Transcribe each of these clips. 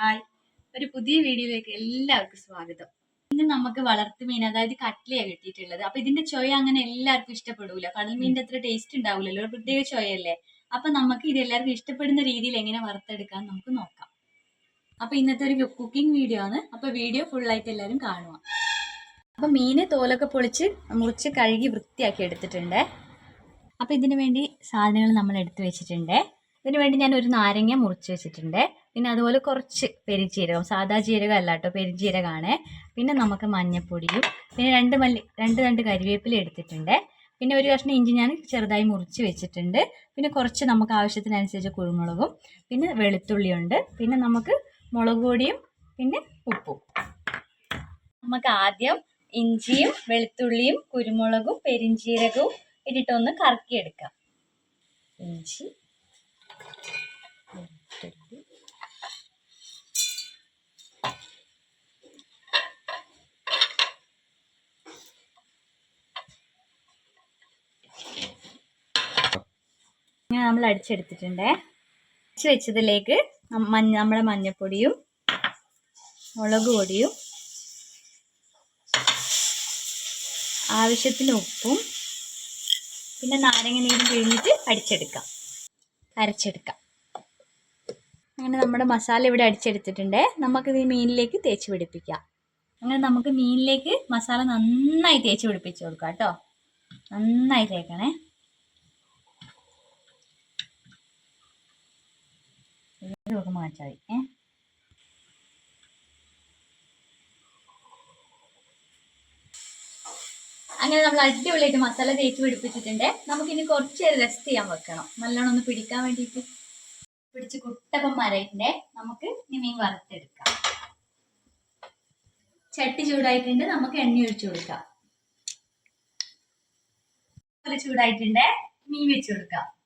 Hi. ഒരു പുതിയ വീഡിയോയിലേക്ക് എല്ലാവർക്കും സ്വാഗതം. ഇന്ന് നമുക്ക് വളർത്തു മീൻ അതായത് കട്ട്ലയാണ് കിട്ടിയിട്ടുള്ളത്. അപ്പൊ ഇതിന്റെ ചൊയ അങ്ങനെ എല്ലാവർക്കും ഇഷ്ടപ്പെടൂല. കടൽ മീനിന്റെ അത്ര ടേസ്റ്റ് ഉണ്ടാവില്ലല്ലോ ഒരു പ്രത്യേക ചൊയല്ലേ. അപ്പൊ നമുക്ക് ഇത് എല്ലാവർക്കും ഇഷ്ടപ്പെടുന്ന രീതിയിൽ എങ്ങനെ വറുത്തെടുക്കാൻ നമുക്ക് നോക്കാം. അപ്പൊ ഇന്നത്തെ ഒരു കുക്കിംഗ് വീഡിയോ ആണ്. അപ്പൊ വീഡിയോ ഫുൾ ആയിട്ട് എല്ലാവരും കാണുക. അപ്പൊ മീന് തോലൊക്കെ പൊളിച്ച് മുറിച്ച് കഴുകി വൃത്തിയാക്കി എടുത്തിട്ടുണ്ട്. അപ്പൊ ഇതിനു വേണ്ടി സാധനങ്ങൾ നമ്മൾ എടുത്തു വെച്ചിട്ടുണ്ട്. ഇതിനു വേണ്ടി ഞാൻ ഒരു നാരങ്ങ മുറിച്ച് വെച്ചിട്ടുണ്ട്. പിന്നെ അതുപോലെ കുറച്ച് പെരിഞ്ചീരകം സാധാ ജീരകം അല്ല കേട്ടോ പെരിഞ്ചീരകമാണ്. പിന്നെ നമുക്ക് മഞ്ഞപ്പൊടിയും പിന്നെ രണ്ട് മല്ലി രണ്ട് രണ്ട് കരിവേപ്പില എടുത്തിട്ടുണ്ട്. പിന്നെ ഒരു കഷ്ണം ഇഞ്ചി ഞാൻ ചെറുതായി മുറിച്ച് വെച്ചിട്ടുണ്ട്. പിന്നെ കുറച്ച് നമുക്ക് ആവശ്യത്തിനനുസരിച്ച് കുരുമുളകും പിന്നെ വെളുത്തുള്ളിയുണ്ട്. പിന്നെ നമുക്ക് മുളക് പൊടിയും പിന്നെ ഉപ്പും. നമുക്ക് ആദ്യം ഇഞ്ചിയും വെളുത്തുള്ളിയും കുരുമുളകും പെരിഞ്ചീരകവും ഇട്ടിട്ടൊന്ന് കറക്കിയെടുക്കാം. ഇഞ്ചി. നമ്മൾ അടിച്ചെടുത്തിട്ടുണ്ട്. അടിച്ച് വെച്ചതിലേക്ക് മഞ്ഞ നമ്മുടെ മഞ്ഞപ്പൊടിയും മുളക് പൊടിയും ആവശ്യത്തിന് ഉപ്പും പിന്നെ നാരങ്ങ നീരും പിഴിഞ്ഞിട്ട് അടിച്ചെടുക്കാം. അരച്ചെടുക്കാം. അങ്ങനെ നമ്മുടെ മസാല ഇവിടെ അടിച്ചെടുത്തിട്ടുണ്ട്. നമുക്കിത് മീനിലേക്ക് തേച്ച് പിടിപ്പിക്കാം. അങ്ങനെ നമുക്ക് മീനിലേക്ക് മസാല നന്നായി തേച്ച് പിടിപ്പിച്ച് കൊടുക്കാം കേട്ടോ. നന്നായി തേക്കണേ. മാറ്റാം ഏ? അങ്ങനെ നമ്മൾ അടിപൊളിയായിട്ട് മസാല തേച്ച് പിടിപ്പിച്ചിട്ടുണ്ട്. നമുക്കിനി കുറച്ച് റെസ്റ്റ് ചെയ്യാൻ വെക്കണം. നല്ലോണം ഒന്ന് പിടിക്കാൻ വേണ്ടിയിട്ട്. പിടിച്ച് കുട്ടപ്പം മരയിട്ടുണ്ട് നമുക്ക് ഇനി മീൻ വറുത്തെടുക്കാം. ചട്ടി ചൂടായിട്ടുണ്ട്. നമുക്ക് എണ്ണ ഒഴിച്ചു കൊടുക്കാം. ചൂടായിട്ടുണ്ട്. മീൻ വെച്ച് കൊടുക്കാം.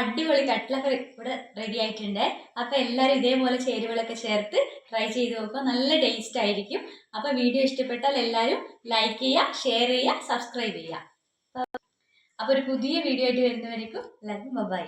അടിപൊളി കട്ട്ലൊക്കെ ഇവിടെ റെഡി ആയിട്ടുണ്ട്. അപ്പൊ എല്ലാവരും ഇതേപോലെ ചേരുവകളൊക്കെ ചേർത്ത് ട്രൈ ചെയ്ത് നോക്കുക. നല്ല ടേസ്റ്റ് ആയിരിക്കും. അപ്പൊ വീഡിയോ ഇഷ്ടപ്പെട്ടാൽ എല്ലാവരും ലൈക്ക് ചെയ്യുക ഷെയർ ചെയ്യുക സബ്സ്ക്രൈബ് ചെയ്യുക. അപ്പൊ ഒരു പുതിയ വീഡിയോ ആയിട്ട് വരുന്നവരേക്കും എല്ലാവർക്കും ബൈ